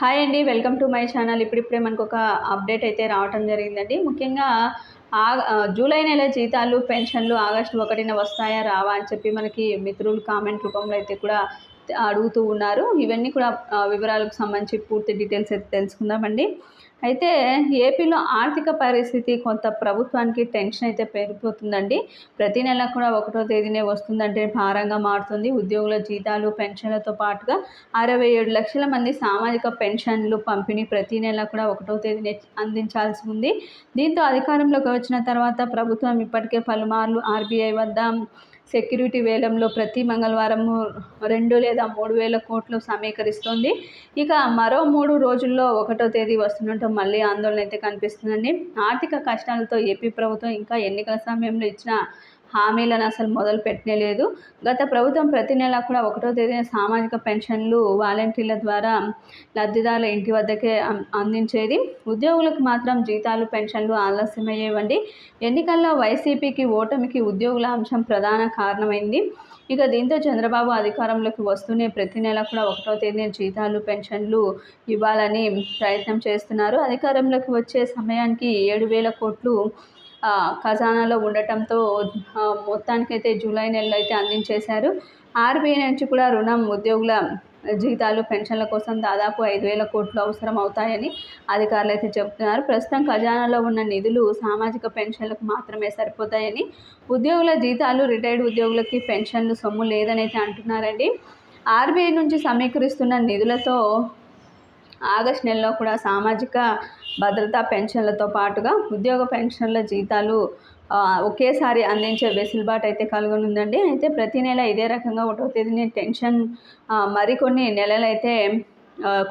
Hi అండి welcome to my channel. ఇప్పుడిప్పుడే మనకు ఒక అప్డేట్ అయితే రావటం జరిగిందండి. ముఖ్యంగా ఆ జూలై నెల జీతాలు పెన్షన్లు ఆగస్టు ఒకటిన వస్తాయా రావా అని చెప్పి మనకి మిత్రులు కామెంట్ రూపంలో అయితే కూడా అడుగుతూ ఉన్నారు. ఇవన్నీ కూడా వివరాలకు సంబంధించి పూర్తి డీటెయిల్స్ అయితే తెలుసుకుందామండి. అయితే ఏపీలో ఆర్థిక పరిస్థితి కొంత ప్రభుత్వానికి టెన్షన్ అయితే పెరిగిపోతుందండి. ప్రతి నెల కూడా ఒకటో తేదీనే వస్తుందంటే భారంగా మారుతుంది. ఉద్యోగుల జీతాలు పెన్షన్లతో పాటుగా అరవై ఏడు లక్షల మంది సామాజిక పెన్షన్లు పంపిణీ ప్రతి నెల కూడా ఒకటో తేదీనే అందించాల్సి ఉంది. దీంతో అధికారంలోకి వచ్చిన తర్వాత ప్రభుత్వం ఇప్పటికే పలుమార్లు ఆర్బీఐ వద్ద సెక్యూరిటీ వేలంలో ప్రతి మంగళవారం రెండు లేదా మూడు వేల కోట్లు సమీకరిస్తోంది. ఇక మరో మూడు రోజుల్లో ఒకటో తేదీ వస్తుండటం మళ్ళీ ఆందోళన అయితే కనిపిస్తుందండి. ఆర్థిక కష్టాలతో ఏపీ ప్రభుత్వం ఇంకా ఎన్నికల సమయంలో ఇచ్చిన హామీలను అసలు మొదలు పెట్టలేదు గత ప్రభుత్వం ప్రతి నెల కూడా ఒకటో తేదీన సామాజిక పెన్షన్లు వాలంటీర్ల ద్వారా లబ్ధిదారుల ఇంటి వద్దకే అందించేది. ఉద్యోగులకు మాత్రం జీతాలు పెన్షన్లు ఆలస్యమయ్యేవండి. ఎన్నికల్లో వైసీపీకి ఓటమికి ఉద్యోగుల అంశం ప్రధాన కారణమైంది. ఇక దీంతో చంద్రబాబు అధికారంలోకి వస్తూనే ప్రతి నెల కూడా ఒకటో తేదీన జీతాలు పెన్షన్లు ఇవ్వాలని ప్రయత్నం చేస్తున్నారు. అధికారంలోకి వచ్చే సమయానికి ఏడు వేల కోట్లు ఖజానాలో ఉండటంతో మొత్తానికైతే జూలై నెలలో అయితే అందించేశారు. ఆర్బీఐ నుంచి కూడా రుణం ఉద్యోగుల జీతాలు పెన్షన్ల కోసం దాదాపు ఐదు వేల కోట్లు అవసరం అవుతాయని అధికారులు అయితే చెబుతున్నారు. ప్రస్తుతం ఖజానాలో ఉన్న నిధులు సామాజిక పెన్షన్లకు మాత్రమే సరిపోతాయని ఉద్యోగుల జీతాలు రిటైర్డ్ ఉద్యోగులకి పెన్షన్లు సొమ్ము లేదని అయితే అంటున్నారండి. ఆర్బీఐ నుంచి సమీకరిస్తున్న నిధులతో ఆగస్ట్ నెలలో కూడా సామాజిక భద్రతా పెన్షన్లతో పాటుగా ఉద్యోగ పెన్షన్ల జీతాలు ఒకేసారి అందించే వెసులుబాటు అయితే కలుగునుందండి. అయితే ప్రతి నెల ఇదే రకంగా ఒకటో తేదీని టెన్షన్ మరికొన్ని నెలలైతే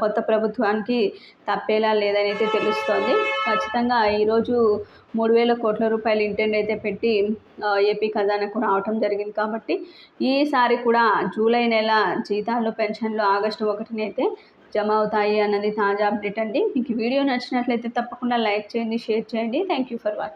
కొత్త ప్రభుత్వానికి తప్పేలా లేదని అయితే తెలుస్తోంది. ఖచ్చితంగా ఈరోజు మూడు వేల కోట్ల రూపాయలు ఇంటెండ్ అయితే పెట్టి ఏపీ ఖజానాకు రావటం జరిగింది కాబట్టి ఈసారి కూడా జూలై నెల జీతాలు పెన్షన్లు ఆగస్టు ఒకటినైతే జమ అవుతాయి అన్నది తాజా అప్డేట్ అండి. మీకు వీడియో నచ్చినట్లయితే తప్పకుండా లైక్ చేయండి షేర్ చేయండి. Thank you for watching